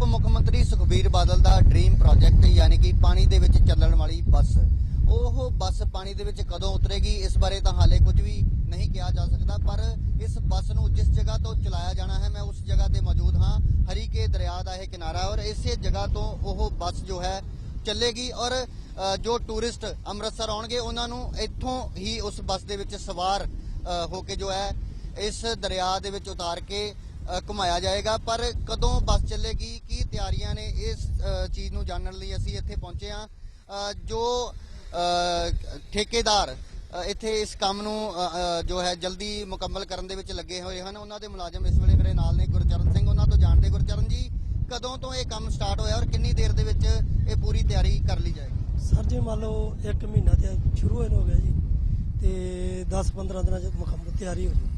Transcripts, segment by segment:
ਉਪ ਮੁੱਖ ਮੰਤਰੀ ਸੁਖਬੀਰ ਬਾਦਲ ਦਾ ਡ੍ਰੀਮ ਪ੍ਰੋਜੈਕਟ, ਯਾਨੀ ਕਿ ਪਾਣੀ ਦੇ ਵਿੱਚ ਚੱਲਣ ਵਾਲੀ ਬੱਸ। ਉਹ ਬੱਸ ਪਾਣੀ ਦੇ ਵਿੱਚ ਕਦੋਂ ਉਤਰੇਗੀ, ਇਸ ਬਾਰੇ ਤਾਂ ਹਾਲੇ ਕੁਝ ਵੀ ਨਹੀਂ ਕਿਹਾ ਜਾ ਸਕਦਾ, ਪਰ ਇਸ ਬੱਸ ਨੂੰ ਜਿਸ ਜਗ੍ਹਾ ਤੋਂ ਚਲਾਇਆ ਜਾਣਾ ਹੈ, ਮੈਂ ਉਸ ਜਗ੍ਹਾ ਤੇ ਮੌਜੂਦ ਹਾਂ, ਹਰੀਕੇ ਦਰਿਆ ਦਾ ਇਹ ਕਿਨਾਰਾ, ਔਰ ਇਸੇ ਜਗ੍ਹਾ ਤੋਂ ਉਹ ਬੱਸ ਜੋ ਹੈ ਚੱਲੇਗੀ, ਔਰ ਜੋ ਟੂਰਿਸਟ ਅੰਮ੍ਰਿਤਸਰ ਆਉਣਗੇ, ਉਹਨਾਂ ਨੂੰ ਇੱਥੋਂ ਹੀ ਉਸ ਬੱਸ ਦੇ ਵਿੱਚ ਸਵਾਰ ਹੋ ਕੇ ਜੋ ਹੈ ਇਸ ਦਰਿਆ ਦੇ ਵਿੱਚ ਉਤਾਰ ਕੇ ਘੁਮਾਇਆ ਜਾਏਗਾ, ਪਰ ਕਦੋਂ ਬੱਸ ਚੱਲੇਗੀ, ਕੀ ਤਿਆਰੀਆਂ ਨੇ, ਇਸ ਚੀਜ਼ ਨੂੰ ਜਾਣਨ ਲਈ ਅਸੀਂ ਇੱਥੇ ਪਹੁੰਚੇ ਹਾਂ। ਜੋ ਠੇਕੇਦਾਰ ਇੱਥੇ ਇਸ ਕੰਮ ਨੂੰ ਜੋ ਹੈ, ਜਲਦੀ ਮੁਕੰਮਲ ਕਰਨ ਦੇ ਵਿੱਚ ਲੱਗੇ ਹੋਏ ਹਨ। ਉਹਨਾਂ ਦੇ ਮੁਲਾਜ਼ਮ ਇਸ ਵੇਲੇ ਮੇਰੇ ਨਾਲ ਨੇ, ਗੁਰਚਰਨ ਸਿੰਘ। ਉਹਨਾਂ ਤੋਂ ਜਾਣਦੇ ਗੁਰਚਰਨ ਜੀ, ਕਦੋਂ ਤੋਂ ਇਹ ਕੰਮ ਸਟਾਰਟ ਹੋਇਆ ਔਰ ਕਿੰਨੀ ਦੇਰ ਦੇ ਵਿੱਚ ਇਹ ਪੂਰੀ ਤਿਆਰੀ ਕਰ ਲਈ ਜਾਏਗੀ? ਸਰ ਜੀ, ਮੰਨ ਲਓ 1 ਮਹੀਨਾ ਤੇ ਸ਼ੁਰੂ ਹੋਏ ਹੋ ਗਿਆ ਜੀ। ਤੇ 10-15 ਦਿਨਾਂ ਚ ਮੁਕੰਮਲ ਤਿਆਰੀ ਹੋ ਜੂ।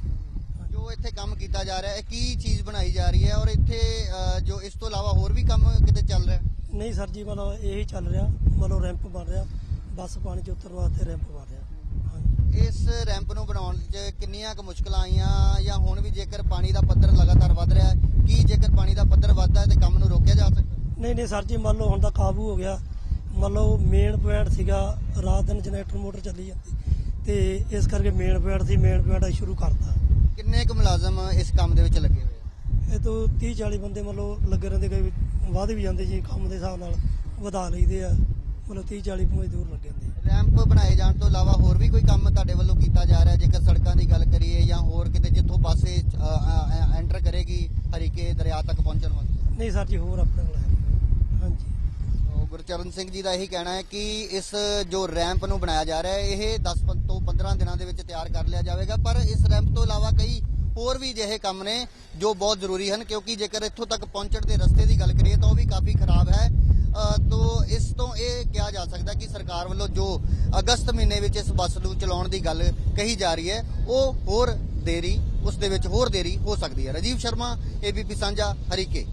ਜੋ ਇੱਥੇ ਕੰਮ ਕੀਤਾ ਜਾ ਰਿਹਾ ਹੈ ਕੀ ਚੀਜ਼ ਬਣਾਈ ਜਾ ਰਹੀ ਹੈ ਔਰ ਇੱਥੇ ਅ, ਜੋ ਇਸ ਤੋਂ ਇਲਾਵਾ ਹੋਰ ਵੀ ਕੰਮ ਕਿਤੇ ਚੱਲ ਰਿਹਾ ਹੈ? ਨਹੀਂ ਸਰ ਜੀ ਮੰਨ ਲਓ ਇਹੀ ਚੱਲ ਰਿਹਾ ਮੰਨ ਲਓ ਰੈਂਪ ਬਣ ਰਿਹਾ ਬੱਸ ਪਾਣੀ ਚ ਉਤਰਨ ਵਾਸਤੇ ਰੈਂਪ ਬਣ ਰਿਹਾ। ਹਾਂਜੀ। ਇਸ ਰੈਂਪ ਨੂੰ ਬਣਾਉਣ 'ਚ ਕਿੰਨੀਆਂ ਕੁ ਮੁਸ਼ਕਲਾਂ ਆਈਆਂ ਜਾਂ ਹੁਣ ਵੀ ਜੇਕਰ ਪਾਣੀ ਦਾ ਪੱਧਰ ਲਗਾਤਾਰ ਵੱਧ ਰਿਹਾ ਹੈ ਕੀ ਜੇਕਰ ਪਾਣੀ ਦਾ ਪੱਧਰ ਵੱਧਦਾ ਹੈ ਤੇ ਕੰਮ ਨੂੰ ਰੋਕਿਆ ਜਾ ਸਕਦਾ ਨਹੀਂ ਨਹੀਂ ਸਰ ਜੀ ਮੰਨ ਲਓ ਹੁਣ ਤਾਂ ਕਾਬੂ ਹੋ ਗਿਆ। ਮੰਨ ਲਓ ਮੇਨ ਪੁਆਇੰਟ ਸੀਗਾ ਰਾਤ ਦਿਨ ਜਨਰੇਟਰ ਮੋਟਰ ਚੱਲੀ ਜਾਂਦੀ। ਤੇ ਇਸ ਕਰਕੇ ਮੇਨ ਪੁਆਇੰਟ ਸੀ ਮੇਨ ਪੁਆਇੰਟ ਸ਼ੁਰੂ ਕਰਤਾ। ਮੁਲਾਜ਼ਮ ਇਸ ਕੰਮ ਦੇ ਵਿੱਚ ਲੱਗੇ ਹੋਏ ਆ? ਇਹ ਤੋਂ 30 40 ਬੰਦੇ ਮੰਨ ਲਓ ਲੱਗੇ ਰਹਿੰਦੇ ਕਈ ਵੱਧ ਵੀ ਜਾਂਦੇ ਜੀ ਕੰਮ ਦੇ ਹਿਸਾਬ ਨਾਲ ਵਧਾ ਲਈਦੇ ਆ। ਮਤਲਬ 30 40 ਮਜ਼ਦੂਰ ਲੱਗੇ ਹੁੰਦੇ ਆ। ਰੈਂਪ ਬਣਾਏ ਜਾਣ ਤੋਂ ਇਲਾਵਾ ਹੋਰ ਵੀ ਕੋਈ ਕੰਮ ਤੁਹਾਡੇ ਵੱਲੋਂ ਕੀਤਾ ਜਾ ਰਿਹਾ? ਜੇਕਰ ਸੜਕਾਂ ਦੀ ਗੱਲ ਕਰੀਏ ਜਾਂ ਹੋਰ ਕਿਤੇ ਜਿੱਥੋਂ ਬੱਸੇ ਐਂਟਰ ਕਰੇਗੀ ਹਰੀਕੇ ਦਰਿਆ ਤੱਕ ਪਹੁੰਚਣ ਵਾਸਤੇ? ਨਹੀਂ ਸਰ ਜੀ ਹੋਰ ਆਪਣੇ ਕੋਲ ਹੈ ਨਹੀਂ। ਹਾਂਜੀ। ਉਹ ਗੁਰਚਰਨ ਸਿੰਘ ਜੀ ਦਾ ਇਹੀ ਕਹਿਣਾ ਹੈ ਕਿ ਇਸ ਜੋ ਰੈਂਪ ਨੂੰ ਬਣਾਇਆ ਜਾ ਰਿਹਾ ਹੈ ਇਹ 10 ਪੰ- ਤੋਂ 15 ਦਿਨਾਂ ਦੇ ਵਿੱਚ ਤਿਆਰ ਕਰ ਲਿਆ ਜਾਵੇਗਾ। ਪਰ ਇਸ ਰੈਂਪ ਤੋਂ ਇਲਾਵਾ ਕਈ ਹੋਰ ਵੀ ਜਿਹੇ ਕੰਮ ਨੇ ਜੋ ਬਹੁਤ ਜ਼ਰੂਰੀ ਹਨ ਕਿਉਂਕਿ ਜੇਕਰ ਇੱਥੋਂ ਤੱਕ ਪਹੁੰਚਣ ਦੇ ਰਸਤੇ ਦੀ ਗੱਲ ਕਰੀਏ ਤਾਂ ਉਹ ਵੀ ਕਾਫੀ ਖਰਾਬ ਹੈ। ਅ, ਤੋਂ ਇਸ ਤੋਂ ਇਹ ਕਿਹਾ ਜਾ ਸਕਦਾ ਕਿ ਸਰਕਾਰ ਵੱਲੋਂ ਜੋ ਅਗਸਤ ਮਹੀਨੇ ਵਿੱਚ ਇਸ ਬੱਸ ਨੂੰ ਚਲਾਉਣ ਦੀ ਗੱਲ ਕਹੀ ਜਾ ਰਹੀ ਹੈ ਉਹ ਹੋਰ ਦੇਰੀ ਉਸ ਦੇ ਵਿੱਚ ਹੋਰ ਦੇਰੀ ਹੋ ਸਕਦੀ ਹੈ। ਰਾਜੀਵ ਸ਼ਰਮਾ ਏਬੀਪੀ ਸਾਂਝਾ ਹਰੀਕੇ।